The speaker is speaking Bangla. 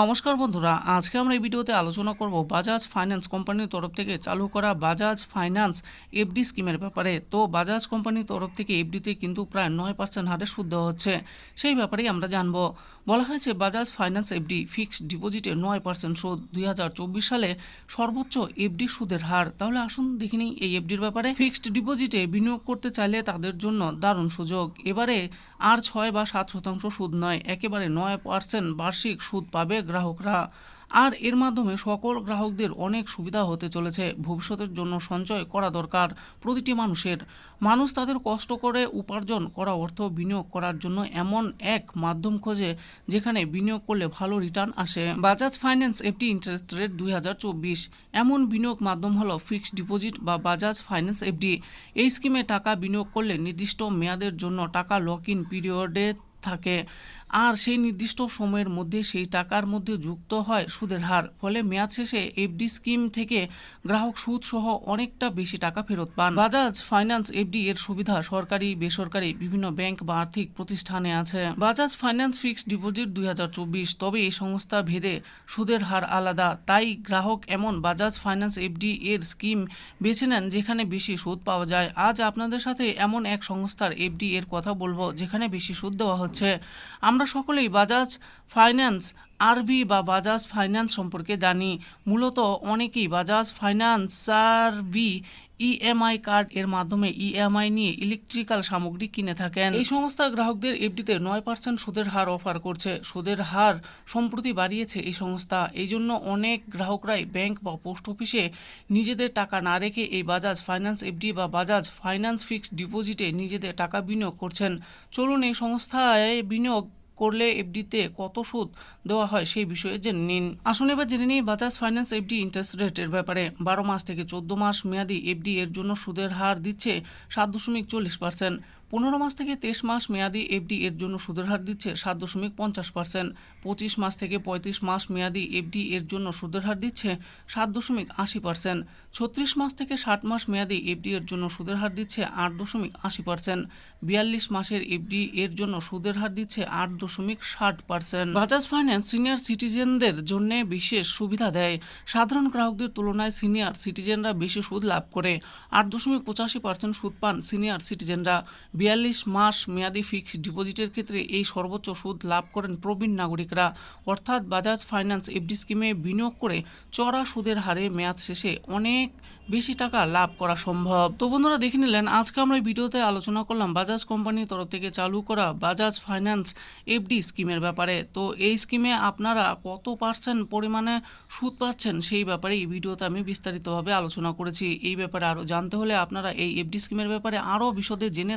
নমস্কার বন্ধুরা, আজকে আমরা এই ভিডিওতে আলোচনা করব বাজাজ ফাইন্যান্স কোম্পানির তরফ থেকে চালু করা বাজাজ ফাইন্যান্স এফডি স্কিমের ব্যাপারে। তো বাজাজ কোম্পানির তরফ থেকে এফডিতে কিন্তু প্রায় নয় পার্সেন্ট হারে সুদ দেওয়া হচ্ছে। সেই ব্যাপারেই আমরা জানব। বলা হয়েছে বাজাজ ফাইন্যান্স এফডি ফিক্সড ডিপোজিটে নয় পার্সেন্ট সুদ। দুই হাজার চব্বিশ সালে সর্বোচ্চ এফডি সুদের হার। তাহলে আসুন দেখে নিই এই এফডির ব্যাপারে। ফিক্সড ডিপোজিটে বিনিয়োগ করতে চাইলে তাদের জন্য দারুণ সুযোগ। এবারে আর ছয় বা সাত শতাংশ সুদ নয়। একেবারে নয় পার্সেন্ট বার্ষিক সুদ পাবে গ্রাহকরা। আর এর মাধ্যমে সকল গ্রাহকদের অনেক সুবিধা হতে চলেছে। ভবিষ্যতের জন্য সঞ্চয় করা দরকার প্রতিটি মানুষের। মানুষ তাদের কষ্ট করে উপার্জন করা অর্থ বিনিয়োগ করার জন্য এমন এক মাধ্যম খোঁজে, যেখানে বিনিয়োগ করলে ভালো রিটার্ন আসে। Bajaj finance FD interest rate দুই হাজার চব্বিশ। এমন বিনিয়োগ মাধ্যম হলো ফিক্সড ডিপোজিট বা বাজাজ ফাইন্যান্স এফডি এই স্কিমে টাকা বিনিয়োগ করলে নির্দিষ্ট মেয়াদের জন্য টাকা লক ইন পিরিয়ডে থাকে। আর সেই নির্দিষ্ট সময়ের মধ্যে সেই টাকার মধ্যে যুক্ত হয় সুদের হার। ফলে মেয়াদ শেষে এফডি স্কিম থেকে গ্রাহক সুদ সহ অনেকটা বেশি টাকা ফেরত পান। বাজাজ ফাইন্যান্স এফডি এর সুবিধা সরকারি, বেসরকারি বিভিন্ন ব্যাংক বা আর্থিক প্রতিষ্ঠানে আছে। বাজাজ ফাইন্যান্স ফিক্সড ডিপোজিট দুই হাজার চব্বিশ, তবে এই সংস্থা ভেদে সুদের হার আলাদা। তাই গ্রাহক এমন বাজাজ ফাইন্যান্স এফডি এর স্কিম বেছে নেন যেখানে বেশি সুদ পাওয়া যায়। আজ আপনাদের সাথে এমন এক সংস্থার এফডি এর কথা বলব, যেখানে বেশি সুদ দেওয়া হচ্ছে। আমরা সকলেই বাজাজ ফাইন্যান্স, আরবি বা বাজাজ ফাইন্যান্স সম্পর্কে জানি। মূলত অনেকেই বাজাজ ফাইন্যান্স আর আরবি ইএমআই কার্ড এর মাধ্যমে ইএমআই নিয়ে ইলেকট্রিক্যাল সামগ্রী কিনে থাকেন। এই সংস্থা গ্রাহকদের এফডিতে নয় পার্সেন্ট সুদের হার অফার করছে। সুদের হার সম্প্রতি বাড়িয়েছে এই সংস্থা। এই জন্য অনেক গ্রাহকরাই ব্যাংক বা পোস্ট অফিসে নিজেদের টাকা না রেখে এই বাজাজ ফাইন্যান্স এফডি বা বাজাজ ফাইন্যান্স ফিক্সড ডিপোজিটে নিজেদের টাকা বিনিয়োগ করছেন। চলুন এই সংস্থায় বিনিয়োগ করলে এফডিতে কত সুদ দেওয়া হয় সেই বিষয়ে জেনে নিন। আসুন এবার জেনে নিই বাজাজ ফাইন্যান্স এফডি ইন্টারেস্ট রেটের ব্যাপারে। বারো মাস থেকে চোদ্দ মাস মেয়াদি এফডি এর জন্য সুদের হার দিচ্ছে সাত দশমিক চল্লিশ পার্সেন্ট। পনেরো মাস থেকে তেইশ মাস মেয়াদি এফডি এর জন্য সুদের হার দিচ্ছে সাত দশমিক পঞ্চাশ পার্সেন্ট। পঁচিশ মাস থেকে পঁয়ত্রিশ মাস মেয়াদি এফডি এর জন্য সুদের হার দিচ্ছে সাত দশমিক আশি পার্সেন্ট। ছত্রিশ মাস থেকে ষাট মাস মেয়াদি এফডি এর জন্য সুদের হার দিচ্ছে আট দশমিক আশি পার্সেন্ট। বিয়াল্লিশ মাসের এফডি এর জন্য সুদের হার দিচ্ছে আট দশমিক ষাট পার্সেন্ট। বাজাজ ফাইন্যান্স সিনিয়র সিটিজেনদের জন্য বিশেষ সুবিধা দেয়। সাধারণ গ্রাহকদের তুলনায় সিনিয়র সিটিজেনরা বেশি সুদ লাভ করে। আট দশমিক পঁচাশি পার্সেন্ট সুদ পান সিনিয়র সিটিজেনরা। বিয়াল্লিশ মাস মেয়াদি ফিক্সড ডিপোজিটের ক্ষেত্রে এই সর্বোচ্চ সুদ লাভ করেন প্রবীণ নাগরিকরা। অর্থাৎ বাজাজ ফাইন্যান্স এফডি স্কিমে বিনিয়োগ করে চড়া সুদের হারে মেয়াদ শেষে অনেক বেশি টাকা লাভ করা সম্ভব। তো বন্ধুরা, দেখে নিলেন, আজকে আমরা এই ভিডিওতে আলোচনা করলাম বাজাজ কোম্পানির তরফ থেকে চালু করা বাজাজ ফাইন্যান্স এফডি স্কিমের ব্যাপারে। তো এই স্কিমে আপনারা কত পার্সেন্ট পরিমাণে সুদ পাচ্ছেন সেই ব্যাপারে এই ভিডিওতে আমি বিস্তারিতভাবে আলোচনা করেছি। এই ব্যাপারে আরও জানতে হলে আপনারা এই এফডি স্কিমের ব্যাপারে আরও বিশদে জেনে